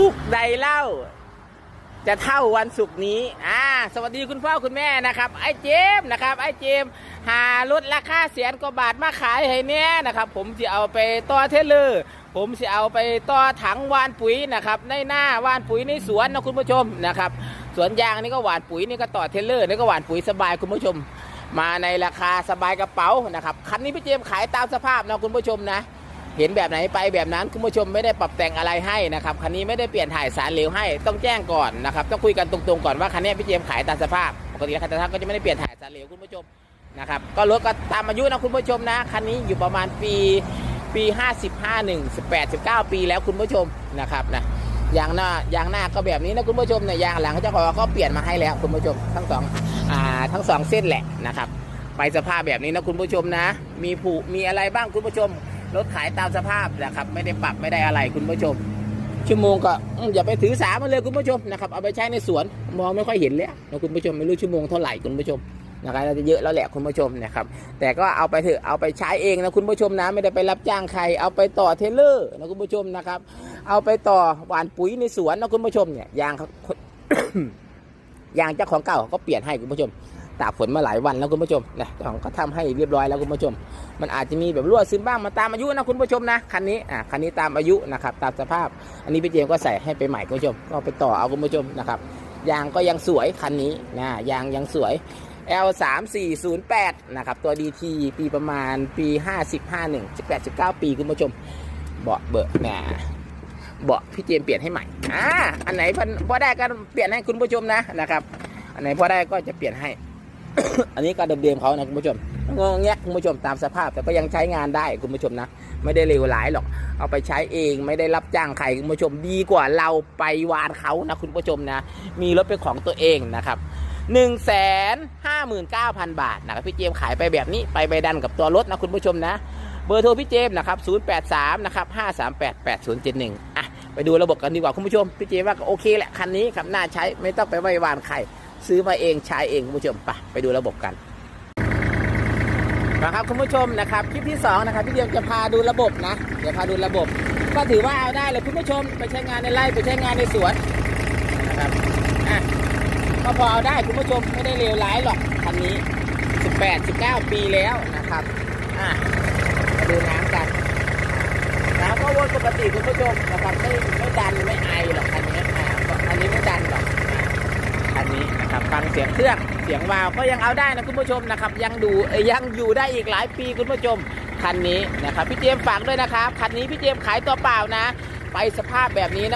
สุขใดเล่า จะเท่าวันศุกร์นี้อ่าสวัสดีคุณพ่อคุณแม่นะครับ ไอ้เจมส์นะครับ ไอ้เจมส์หารถราคาแสนกว่าบาทมาขายให้เนี่ยนะครับ ผมจะเอาไปต่อเทเลอร์ผมจะเอาไปต่อถังวานปุ๋ยนะครับ ในหน้าวานปุ๋ยในสวนนะคุณผู้ชมนะครับสวนยางนี่ก็หวานปุ๋ยนี่ก็ต่อเทเลอร์นี่ก็หวานปุ๋ยสบายคุณผู้ชม มาในราคาสบายกระเป๋านะครับคันนี้พี่เจมส์ขายตามสภาพนะคุณผู้ชมนะ เห็นแบบไหนไปแบบนั้นคุณผู้ชมไม่ได้ปรับแต่งอะไรให้นะครับคันนี้ไม่ได้เปลี่ยนถ่ายสารเหลวให้ต้องแจ้งก่อนนะครับต้องคุยกันตรงๆก่อนว่าคันนี้พี่เจมขายตามสภาพปกติแล้วคันตามสภาก็จะไม่ได้เปลี่ยนถ่ายสารเหลวคุณผู้ชมนะครับก็รถก็ตามอายุนะคุณผู้ชมนะคันนี้อยู่ประมาณปีปี 50 51 18 19 ปีแล้วคุณผู้ชมนะครับนะยางหน้ายางหน้าก็แบบนี้นะคุณผู้ชมเนี่ยยางหลังเจ้าของเขาเปลี่ยนมาให้แล้วคุณผู้ชมทั้งสองอ่าทั้งสองเส้นแหละนะครับไปสภาพแบบนี้นะคุณผู้ชมนะ มีผูมีอะไรบ้างคุณผู้ชม รถขายตามสภาพนะครับ ไม่ได้ปรับไม่ได้อะไรคุณผู้ชม ชั่วโมงก็อย่าไปถือสามันเลยคุณผู้ชมนะครับเอาไปใช้ในสวนมองไม่ค่อยเห็นเลยนะคุณผู้ชมไม่รู้ชั่วโมงเท่าไหร่คุณผู้ชมนะครับเราจะเยอะแล้วแหละคุณผู้ชมนะครับ แต่ก็เอาไปเถอะเอาไปใช้เองนะคุณผู้ชมนะไม่ได้ไปรับจ้างใคร เอาไปต่อเทเลอร์นะคุณผู้ชมนะครับ เอาไปต่อหวานปุ๋ยในสวนนะคุณผู้ชมเนี่ยยางเขายางเจ้าของเก่าเขาก็เปลี่ยนให้คุณผู้ชมตากฝนมาหลายวันแล้วคุณผู้ชมนะเจ้าของก็ทำให้เรียบร้อยแล้วคุณผู้ชม มันอาจจะมีแบบรั่วซึมบ้างมาตามอายุนะคุณผู้ชมนะคันนี้อะคันนี้ตามอายุนะครับตามสภาพ อันนี้พี่เจมก็ใส่ให้ไปใหม่คุณผู้ชมก็ไปต่อเอาคุณผู้ชมนะครับยางก็ยังสวยคันนี้นะยางยังสวย L 3 4 0 8นะครับตัว DT ปีประมาณปี 50 51 18 19 ปีคุณผู้ชม เบาะเบอร์นะเบาะพี่เจมเปลี่ยนให้ใหม่อ่าอันไหนพอพอได้ก็เปลี่ยนให้คุณผู้ชมนะนะครับ อันไหนพอได้ก็จะเปลี่ยนให้ อันนี้ก็เดิมๆเขานะคุณผู้ชมงงแงะคุณผู้ชมตามสภาพ แต่ก็ยังใช้งานได้คุณผู้ชมนะ ไม่ได้เลวร้ายหรอก เอาไปใช้เองไม่ได้รับจ้างใครคุณผู้ชมดีกว่าเราไปวานเขานะคุณผู้ชมนะ มีรถเป็นของตัวเองนะครับ1นึ่งแสนห้าหมื่นเก้าพันบาทนะครับพี่เจมขายไปแบบนี้ไปใบดันกับตัวรถนะคุณผู้ชมนะเบอร์โทรพี่เจมนะครับ083นะครับ538 8071อะไปดูระบบกันดีกว่าคุณผู้ชมพี่เจมว่าก็โอเคแหละคันนี้ครับน่าใช้ไม่ต้องไปไว้วานใคร ซื้อมาเองใช้เองคุณผู้ชมไปไปดูระบบกันนะครับคุณผู้ชมนะครับคลิปที่สองนะครับพี่เดียมจะพาดูระบบนะเดี๋ยวพาดูระบบ ก็ถือว่าเอาได้เลยคุณผู้ชมไปใช้งานในไร่ไปใช้งานในสวนนะครับอะก็พอเอาได้คุณผู้ชมไม่ได้เลวร้ายหรอกคันนี้ 18 19 ปีแล้วนะครับอะมาดูน้ำกันน้ำก็วนปกติคุณผู้ชมนะครับไม่ไม่ดันไม่ไอหรอกคันนี้อะคันนี้ไม่ดันหรอกอะ อันนี้นะครับฟัง เสียงเครื่องเสียงวาวก็ยังเอาได้นะคุณผู้ชมนะครับยังดูยังอยู่ได้อีกหลายปีคุณผู้ชมคันนี้นะครับพี่เจมฝากด้วยนะครับคันนี้พี่เจมขายตัวเปล่านะ ไปสภาพแบบนี้นะ